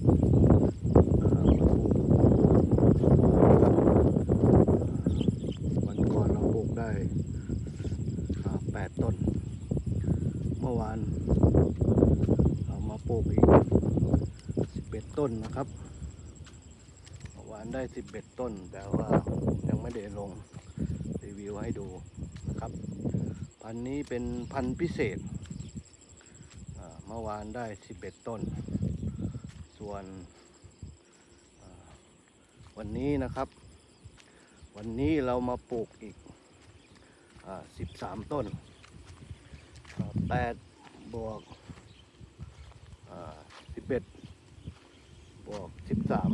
วันก่อนเราปลูกได้แปดต้น เมื่อวานเอามาปลูกอีกสิบเอ็ดต้นนะครับ เมื่อวานได้สิบเอ็ดต้น แต่ว่ายังไม่ได้ลงรีวิวให้ดูนะครับ พันธุ์นี้เป็นพันธุ์พิเศษเมื่อวานได้สิบเอ็ดต้น ส่วนวันนี้นะครับ วันนี้เรามาปลูกอีกสิบสามต้นแปดบวกสิบวกสิบสาม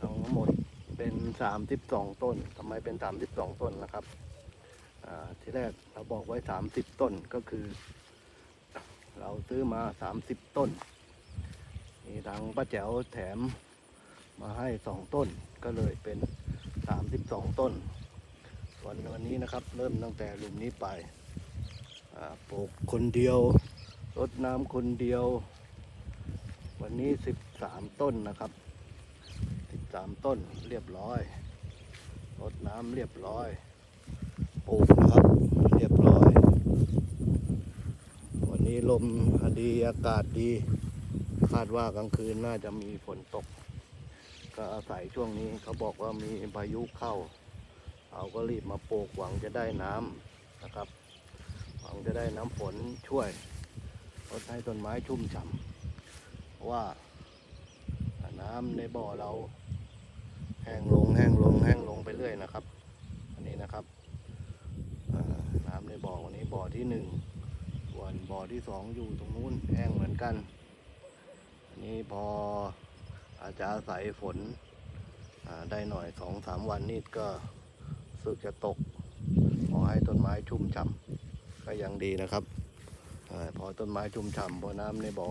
ทั้งหมดเป็นสามสิบสองต้นทำไมเป็นสามสิบสองต้นนะครับอ่าที่แรกเราบอกไว้สามสิบต้นก็คือ เราซื้อมาสามสิบต้น มีทางป้าแจ๋วแถมมาให้สองต้นก็เลยเป็นสามสิบสองต้น วันวันนี้นะครับ เริ่มตั้งแต่หลุมนี้ไปปลูกคนเดียวรดน้ำคนเดียว วันนี้สิบสามต้นนะครับสิบสามต้นเรียบร้อยรดน้ำเรียบร้อยปลูกนะครับเรียบร้อย วันนี้ลมดีอากาศดี คาดว่ากลางคืนน่าจะมีฝนตก ก็อาศัยช่วงนี้เขาบอกว่ามีพายุเข้าเราก็รีบมาปลูกหวังจะได้น้ำนะครับ หวังจะได้น้ำฝนช่วยลดให้ต้นไม้ชุ่มฉ่ำเพราะว่าน้ำในบ่อเราแห้งลงแห้งลงแห้งลงไปเรื่อยนะครับ อันนี้นะครับน้ำในบ่อวันนี้บ่อที่หนึ่งส่วนบ่อที่สองอยู่ตรงนู้นแห้งเหมือนกัน นี้พออาจจะอาศัยฝนได้หน่อยสองสามวันนี่ก็สึกจะตก ขอให้ต้นไม้ชุ่มฉ่ำก็ยังดีนะครับอพอต้นไม้ชุ่มฉ่ำพราะน้ำในบ่อ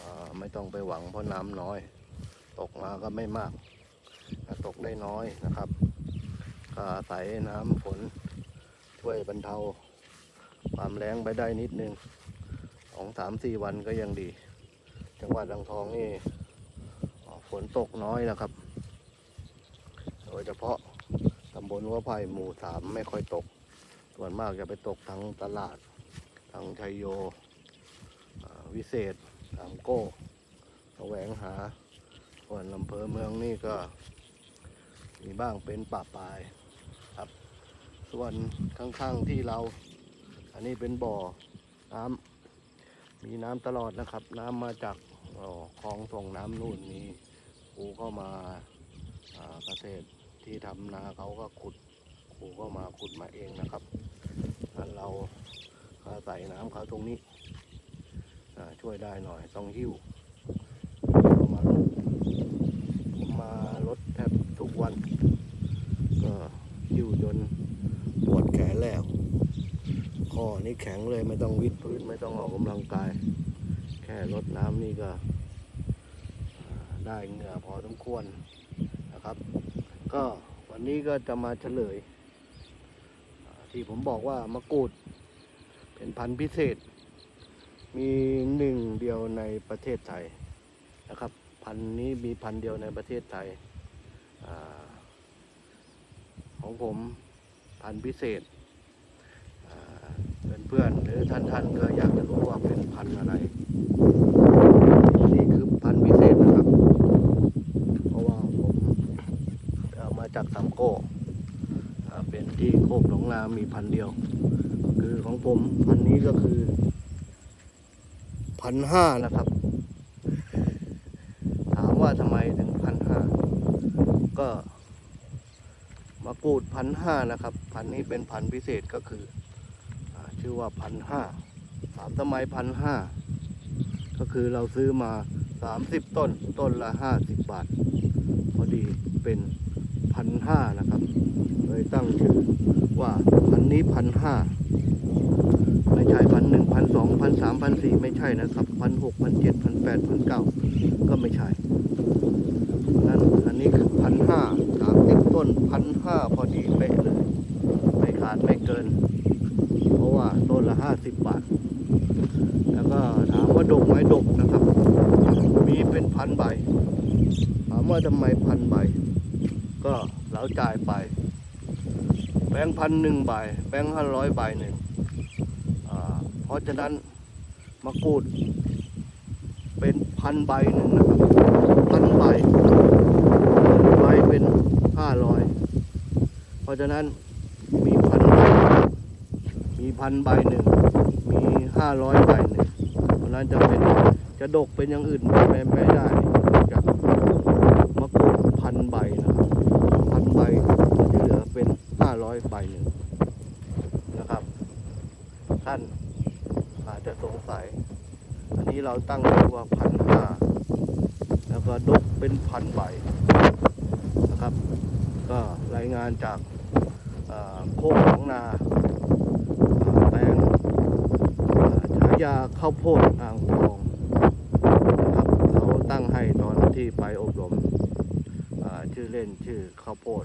อไม่ต้องไปหวังเพราะน้ำน้อย ตกมาก็ไม่มากตกได้น้อยนะครับก็อาศัยน้ำฝนช่วยบรรเทา ความแรงไปได้นิดนึงสองสามสี่วันก็ยังดี จังหวัดอ่างทองนี่ฝนตกน้อยนะครับ โดยเฉพาะตำบลวัวไผ่หมู่สามไม่ค่อยตก ส่วนมากจะไปตกทางตลาด ทางชัยโย วิเศษทางโก้แสวงหา ส่วนลำเพอเมืองนี่ก็ มีบ้างเป็นป่าปลายครับ ส่วนข้างๆที่เรา อันนี้เป็นบ่อน้ำมีน้ำตลอดนะครับ น้ำมาจาก คลองส่งน้ำนู่นมีคูเข้ามาเกษตรที่ทำนาเขาก็ขุดคูเข้ามาขุดมาเองนะครับเราอาศัยน้ำเขาตรงนี้ช่วยได้หน่อยต้องหิ้วมาลดผมมารถแทบทุกวัน ก็หิ้วจนปวดแขนแล้วข้อนี้แข็งเลยไม่ต้องวิดพื้นไม่ต้องออกกำลังกาย ค่ลดน้ำนี่ก็ได้เหงื่อพอสมควรนะครับ ก็วันนี้ก็จะมาเฉลย ที่ผมบอกว่ามะกรูดเป็นพันธุ์พิเศษ มีหนึ่งเดียวในประเทศไทยนะครับ พันธุ์นี้มีพันธุ์เดียวในประเทศไทยอของผมพันธุ์พิเศษ เพื่อนๆหรือท่านท่านๆก็อยากจะรู้ว่าเป็นพันธุ์อะไร นี่คือพันธุ์พิเศษนะครับ เพราะว่าผมเอามาจากสามโก้เป็นที่โคกหนองนามีพันธุ์เดียว คือของผมพันธุ์นี้ก็คือพันห้านะครับ ถามว่าทำไมถึงพันห้าก็มะกรูดพันห้านะครับ พันธุ์นี้เป็นพันธุ์พิเศษก็คือ ชื่อว่าพันห้าถามทำไมพันห้าก็คือเราซื้อมาสามสิบต้น ต้นละห้าสิบบาท พอดีเป็นพันห้านะครับ เลยตั้งชื่อว่าพันนี้พันห้าไม่ใช่พันหนึ่งพันสองพันสามพันสี่ไม่ใช่นะครับพันหกพันเจ็ดพันแปดพันเก้าก็ไม่ใช่นั่นอันนี้คือพันห้าสามสิบต้นพันห้าพอดีเป๊ะเลย ไม่ขาดไม่เกิน ราะว่าต้นละห้าสิบบาท แล้วก็ถามว่าดกไหมดกนะครับ มีเป็นพันใบ ถามว่าทำไมพันใบ ก็เราจ่ายไป แบงค์พันหนึ่งใบ แบงค์ห้าร้อยใบหนึ่งเพราะฉะนั้นมะกรูด เป็นพันใบหนึ่งนะครับพันใบใบเป็นห้าร้อยเพราะฉะนั้น มีพันใบหนึ่ง มีห้าร้อยใบหนึ่งเพราะนั้นจะเป็นจะดกเป็นอย่างอื่นไม่ไม่ได้จากมะกรูดพันใบนะครับพันใบที่เหลือเป็นห้าร้อยใบหนึ่งนะครับ ท่านอาจจะสงสัย อันนี้เราตั้งชื่อว่าพันห้าแล้วก็ดกเป็นพันใบนะครับ ก็รายงานจากโคกของนา แปลงฉายาข้าวโพดอ่างทองนะครับเขาตั้งให้ตอนที่ไปอบรมชื่อเล่นชื่อข้าวโพด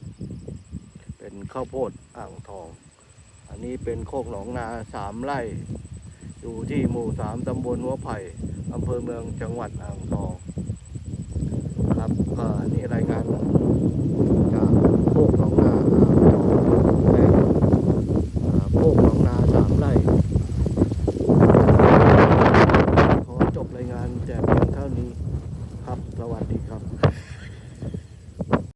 เป็นข้าวโพดอ่างทอง อันนี้เป็นโคกหนองนาสามไร่ อยู่ที่หมู่สามตำบลหัวไผ่อำเภอเมืองจังหวัดอ่างทอง ครับนี่รายก็